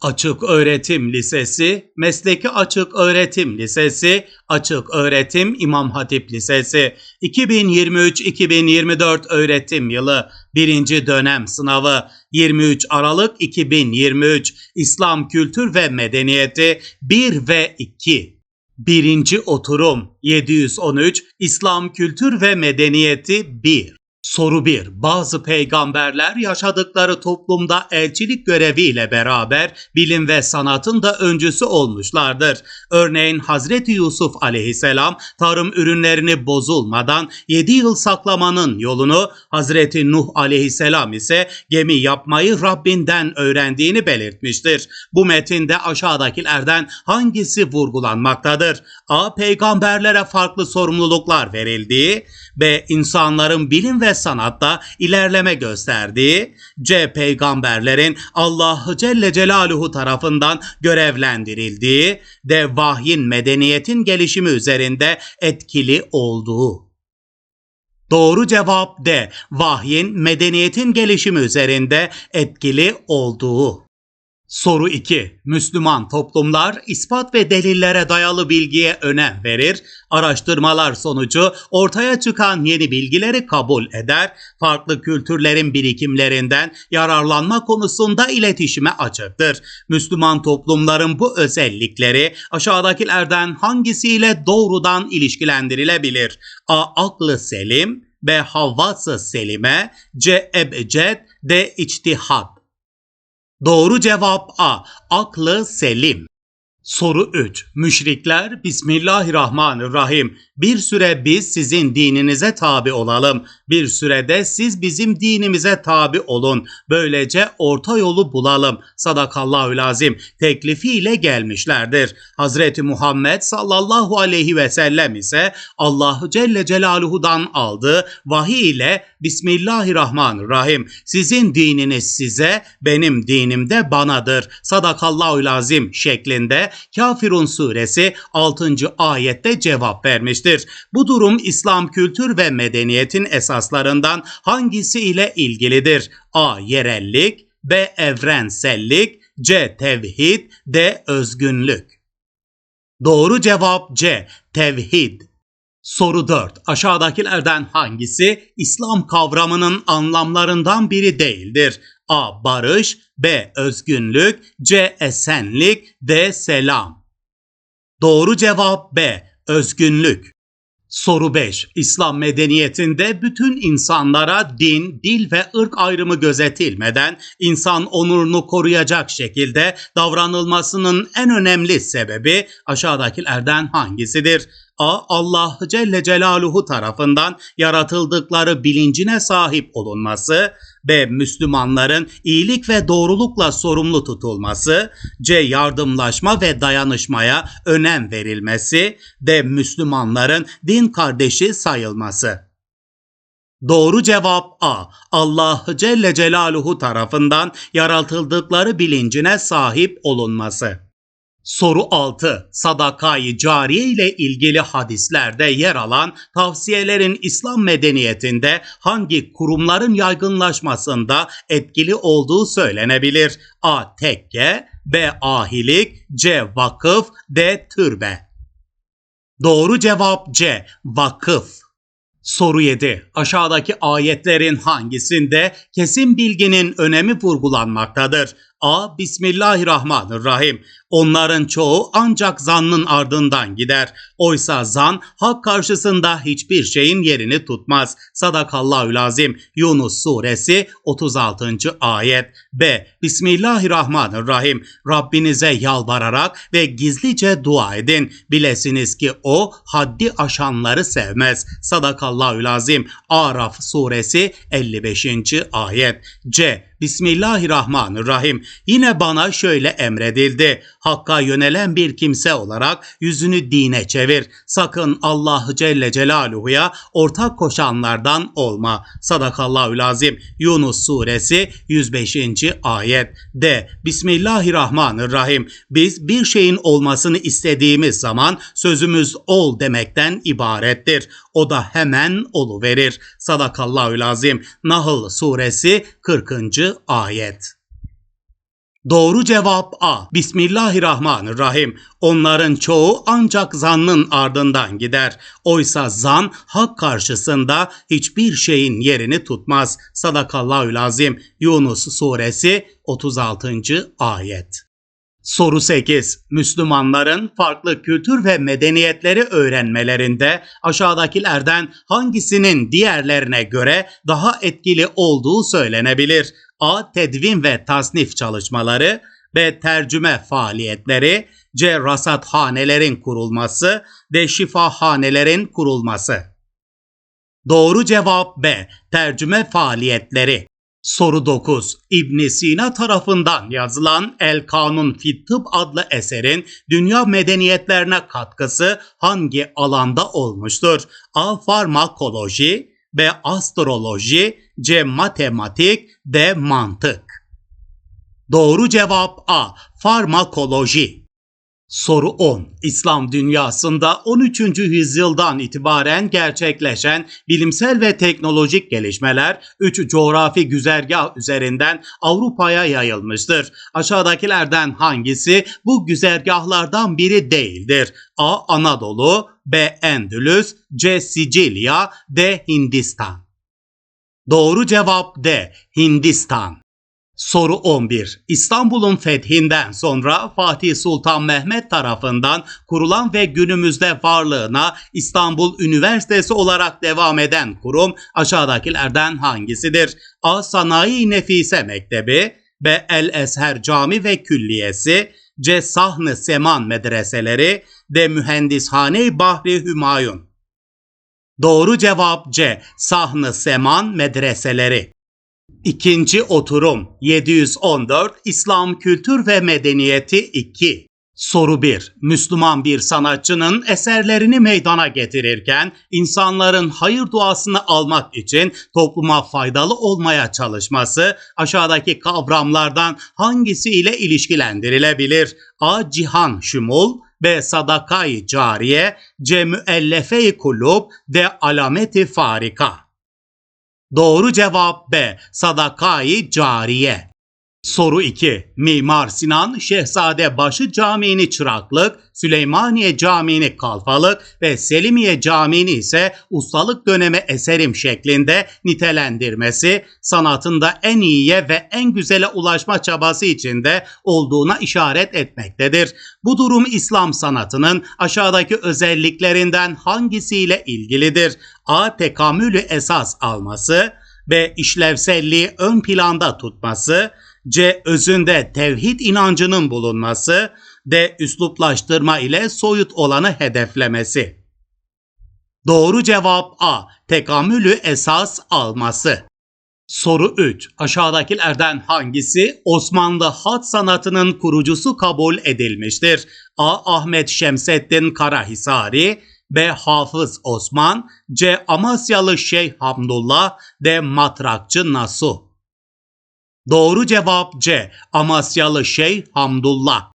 Açık Öğretim Lisesi, Mesleki Açık Öğretim Lisesi, Açık Öğretim İmam Hatip Lisesi, 2023-2024 öğretim yılı 1. dönem sınavı 23 Aralık 2023 İslam Kültür ve Medeniyeti 1 ve 2. Birinci oturum 713 İslam Kültür ve Medeniyeti 1 Soru 1. Bazı peygamberler yaşadıkları toplumda elçilik göreviyle beraber bilim ve sanatın da öncüsü olmuşlardır. Örneğin Hazreti Yusuf aleyhisselam tarım ürünlerini bozulmadan 7 yıl saklamanın yolunu, Hazreti Nuh aleyhisselam ise gemi yapmayı Rabbinden öğrendiğini belirtmiştir. Bu metinde aşağıdakilerden hangisi vurgulanmaktadır? A. Peygamberlere farklı sorumluluklar verildiği, B. insanların bilim ve sanatta ilerleme gösterdiği, C. Peygamberlerin Allahu Celle Celaluhu tarafından görevlendirildiği, D. Vahyin medeniyetin gelişimi üzerinde etkili olduğu. Doğru cevap D. Vahyin medeniyetin gelişimi üzerinde etkili olduğu. Soru 2. Müslüman toplumlar ispat ve delillere dayalı bilgiye önem verir, araştırmalar sonucu ortaya çıkan yeni bilgileri kabul eder, farklı kültürlerin birikimlerinden yararlanma konusunda iletişime açıktır. Müslüman toplumların bu özellikleri aşağıdakilerden hangisiyle doğrudan ilişkilendirilebilir? A. Aklı selim B. Havvası selime C. Ebced D. İçtihat Doğru cevap A. Aklı selim. Soru 3. Müşrikler Bismillahirrahmanirrahim. Bir süre biz sizin dininize tabi olalım. Bir sürede siz bizim dinimize tabi olun. Böylece orta yolu bulalım. Sadakallahü lazim. Teklifiyle gelmişlerdir. Hazreti Muhammed sallallahu aleyhi ve sellem ise Allahu Celle Celaluhu'dan aldığı vahiy ile Bismillahirrahmanirrahim. Sizin dininiz size, benim dinim de banadır. Sadakallahü lazim şeklinde Kafirun suresi 6. ayette cevap vermiştir. Bu durum İslam kültür ve medeniyetin esaslarından hangisi ile ilgilidir? A. Yerellik B. Evrensellik C. Tevhid D. Özgünlük Doğru cevap C. Tevhid Soru 4. Aşağıdakilerden hangisi İslam kavramının anlamlarından biri değildir? A. Barış B. Özgünlük C. Esenlik D. Selam Doğru cevap B. Özgünlük Soru 5. İslam medeniyetinde bütün insanlara din, dil ve ırk ayrımı gözetilmeden insan onurunu koruyacak şekilde davranılmasının en önemli sebebi aşağıdakilerden hangisidir? A. Allah Celle Celaluhu tarafından yaratıldıkları bilincine sahip olunması, B. Müslümanların iyilik ve doğrulukla sorumlu tutulması, C. Yardımlaşma ve dayanışmaya önem verilmesi, D. Müslümanların din kardeşi sayılması. Doğru cevap A. Allah Celle Celaluhu tarafından yaratıldıkları bilincine sahip olunması. Soru 6. Sadakayı cariye ile ilgili hadislerde yer alan tavsiyelerin İslam medeniyetinde hangi kurumların yaygınlaşmasında etkili olduğu söylenebilir? A. Tekke B. Ahilik C. Vakıf D. Türbe Doğru cevap C. Vakıf Soru 7. Aşağıdaki ayetlerin hangisinde kesin bilginin önemi vurgulanmaktadır? A. Bismillahirrahmanirrahim. Onların çoğu ancak zannın ardından gider. Oysa zan hak karşısında hiçbir şeyin yerini tutmaz. Sadakallahü lazim. Yunus suresi 36. ayet. B. Bismillahirrahmanirrahim. Rabbinize yalvararak ve gizlice dua edin. Bilesiniz ki o haddi aşanları sevmez. Sadakallahü lazim. Araf suresi 55. ayet. C. Bismillahirrahmanirrahim. Yine bana şöyle emredildi. Hakka yönelen bir kimse olarak yüzünü dine çevir. Sakın Allah Celle Celaluhu'ya ortak koşanlardan olma. Sadakallahü lazim. Yunus suresi 105. ayet. D. Bismillahirrahmanirrahim. Biz bir şeyin olmasını istediğimiz zaman sözümüz ol demekten ibarettir. O da hemen verir. Sadakallahü lazim. Nahl suresi 40. ayet. Doğru cevap A. Bismillahirrahmanirrahim. Onların çoğu ancak zannın ardından gider. Oysa zan hak karşısında hiçbir şeyin yerini tutmaz. Sadakallahül azim. Yunus suresi 36. ayet. Soru 8. Müslümanların farklı kültür ve medeniyetleri öğrenmelerinde aşağıdakilerden hangisinin diğerlerine göre daha etkili olduğu söylenebilir? A. Tedvin ve tasnif çalışmaları B. Tercüme faaliyetleri C. Rasathanelerin kurulması D. Şifahanelerin kurulması Doğru cevap B. Tercüme faaliyetleri Soru 9. İbn Sina tarafından yazılan El Kanun fi Tıp adlı eserin dünya medeniyetlerine katkısı hangi alanda olmuştur? A. Farmakoloji B. Astroloji C. Matematik D. Mantık Doğru cevap A. Farmakoloji Soru 10. İslam dünyasında 13. yüzyıldan itibaren gerçekleşen bilimsel ve teknolojik gelişmeler 3 coğrafi güzergah üzerinden Avrupa'ya yayılmıştır. Aşağıdakilerden hangisi bu güzergahlardan biri değildir? A. Anadolu B. Endülüs C. Sicilya D. Hindistan Doğru cevap D. Hindistan Soru 11. İstanbul'un fethinden sonra Fatih Sultan Mehmet tarafından kurulan ve günümüzde varlığına İstanbul Üniversitesi olarak devam eden kurum aşağıdakilerden hangisidir? A. Sanayi Nefise Mektebi B. El Esher Cami ve Külliyesi C. Sahn-ı Seman Medreseleri D. Mühendishane Bahri Hümayun Doğru cevap C. Sahn-ı Seman Medreseleri İkinci oturum 714 İslam Kültür ve Medeniyeti 2 Soru 1. Müslüman bir sanatçının eserlerini meydana getirirken insanların hayır duasını almak için topluma faydalı olmaya çalışması aşağıdaki kavramlardan hangisiyle ilişkilendirilebilir? A. Cihan şumul B. Sadakayı cariye C. Müellefe-i kulub D. Alameti farika Doğru cevap B. Sadakayı cariye. Soru 2. Mimar Sinan Şehzadebaşı Camii'ni çıraklık, Süleymaniye Camii'ni kalfalık ve Selimiye Camii'ni ise ustalık dönemi eserim şeklinde nitelendirmesi sanatında en iyiye ve en güzele ulaşma çabası içinde olduğuna işaret etmektedir. Bu durum İslam sanatının aşağıdaki özelliklerinden hangisiyle ilgilidir? A. Tekamülü esas alması B. işlevselliği ön planda tutması C. Özünde tevhid inancının bulunması. D. Üsluplaştırma ile soyut olanı hedeflemesi. Doğru cevap A. Tekamülü esas alması. Soru 3. Aşağıdakilerden hangisi Osmanlı hat sanatının kurucusu kabul edilmiştir? A. Ahmet Şemseddin Karahisari B. Hafız Osman C. Amasyalı Şeyh Hamdullah D. Matrakçı Nasuh Doğru cevap C. Amasyalı Şeyh Hamdullah.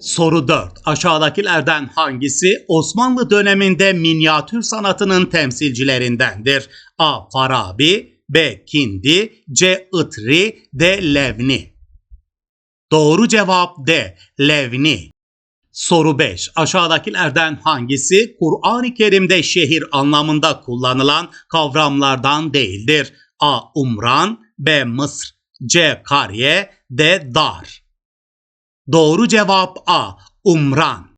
Soru 4. Aşağıdakilerden hangisi Osmanlı döneminde minyatür sanatının temsilcilerindendir? A. Farabi B. Kindi C. Itri D. Levni Doğru cevap D. Levni. Soru 5. Aşağıdakilerden hangisi Kur'an-ı Kerim'de şehir anlamında kullanılan kavramlardan değildir? A. Umran B. Mısır C. Kariye D. Dar Doğru cevap A. Umran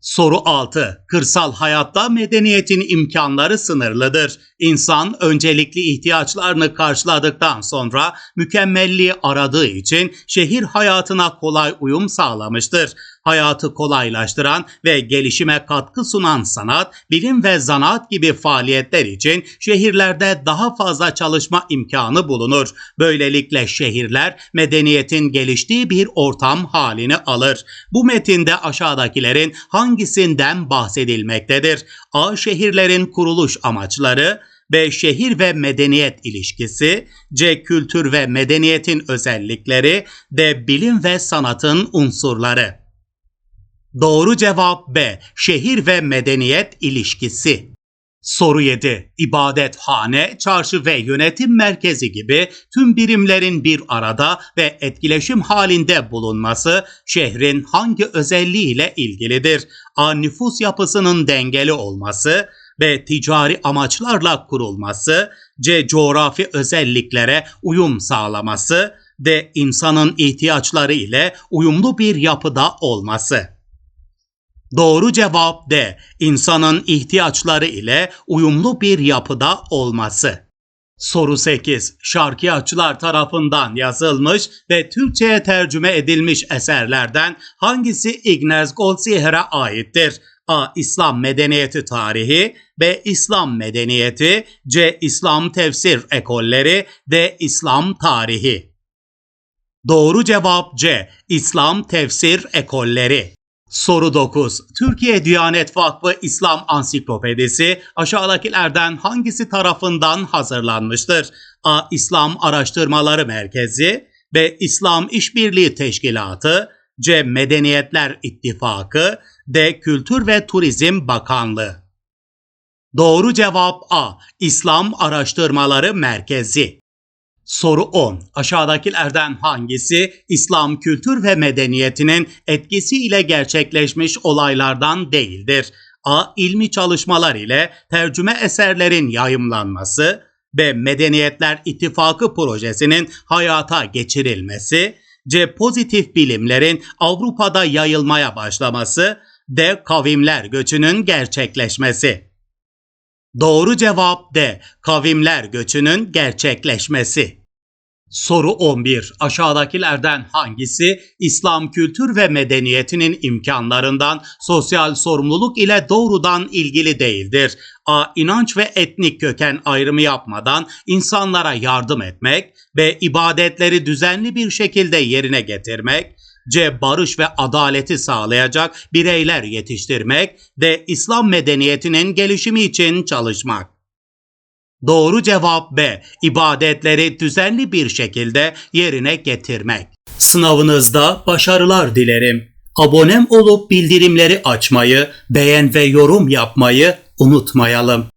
Soru 6. Kırsal hayatta medeniyetin imkanları sınırlıdır. İnsan öncelikli ihtiyaçlarını karşıladıktan sonra mükemmelliği aradığı için şehir hayatına kolay uyum sağlamıştır hayatı kolaylaştıran ve gelişime katkı sunan sanat, bilim ve zanaat gibi faaliyetler için şehirlerde daha fazla çalışma imkanı bulunur. Böylelikle şehirler medeniyetin geliştiği bir ortam halini alır. Bu metinde aşağıdakilerin hangisinden bahsedilmektedir? A. Şehirlerin kuruluş amaçları, B. Şehir ve medeniyet ilişkisi, C. Kültür ve medeniyetin özellikleri, D. Bilim ve sanatın unsurları. Doğru cevap B. Şehir ve medeniyet ilişkisi. Soru 7. İbadethane, çarşı ve yönetim merkezi gibi tüm birimlerin bir arada ve etkileşim halinde bulunması şehrin hangi özelliğiyle ilgilidir? A. Nüfus yapısının dengeli olması B. Ticari amaçlarla kurulması C. Coğrafi özelliklere uyum sağlaması D. insanın ihtiyaçları ile uyumlu bir yapıda olması. Doğru cevap D. İnsanın ihtiyaçları ile uyumlu bir yapıda olması. Soru 8. Şarkıyaçılar tarafından yazılmış ve Türkçe'ye tercüme edilmiş eserlerden hangisi Ignaz Goldsieher'e aittir? A. İslam Medeniyeti Tarihi B. İslam Medeniyeti C. İslam Tefsir Ekolleri D. İslam Tarihi Doğru cevap C. İslam Tefsir Ekolleri Soru 9. Türkiye Diyanet Vakfı İslam Ansiklopedisi aşağıdakilerden hangisi tarafından hazırlanmıştır? A. İslam Araştırmaları Merkezi B. İslam İşbirliği Teşkilatı C. Medeniyetler İttifakı D. Kültür ve Turizm Bakanlığı Doğru cevap A. İslam Araştırmaları Merkezi Soru 10. Aşağıdakilerden hangisi İslam kültür ve medeniyetinin etkisiyle gerçekleşmiş olaylardan değildir? A. İlmi çalışmalar ile tercüme eserlerin yayımlanması B. Medeniyetler İttifakı projesinin hayata geçirilmesi C. Pozitif bilimlerin Avrupa'da yayılmaya başlaması D. Kavimler göçünün gerçekleşmesi Doğru cevap D. Kavimler göçünün gerçekleşmesi. Soru 11. Aşağıdakilerden hangisi İslam kültür ve medeniyetinin imkanlarından sosyal sorumluluk ile doğrudan ilgili değildir? A. İnanç ve etnik köken ayrımı yapmadan insanlara yardım etmek B. ibadetleri düzenli bir şekilde yerine getirmek C. Barış ve adaleti sağlayacak bireyler yetiştirmek. D. İslam medeniyetinin gelişimi için çalışmak. Doğru cevap B. İbadetleri düzenli bir şekilde yerine getirmek. Sınavınızda başarılar dilerim. Abonem olup bildirimleri açmayı, beğen ve yorum yapmayı unutmayalım.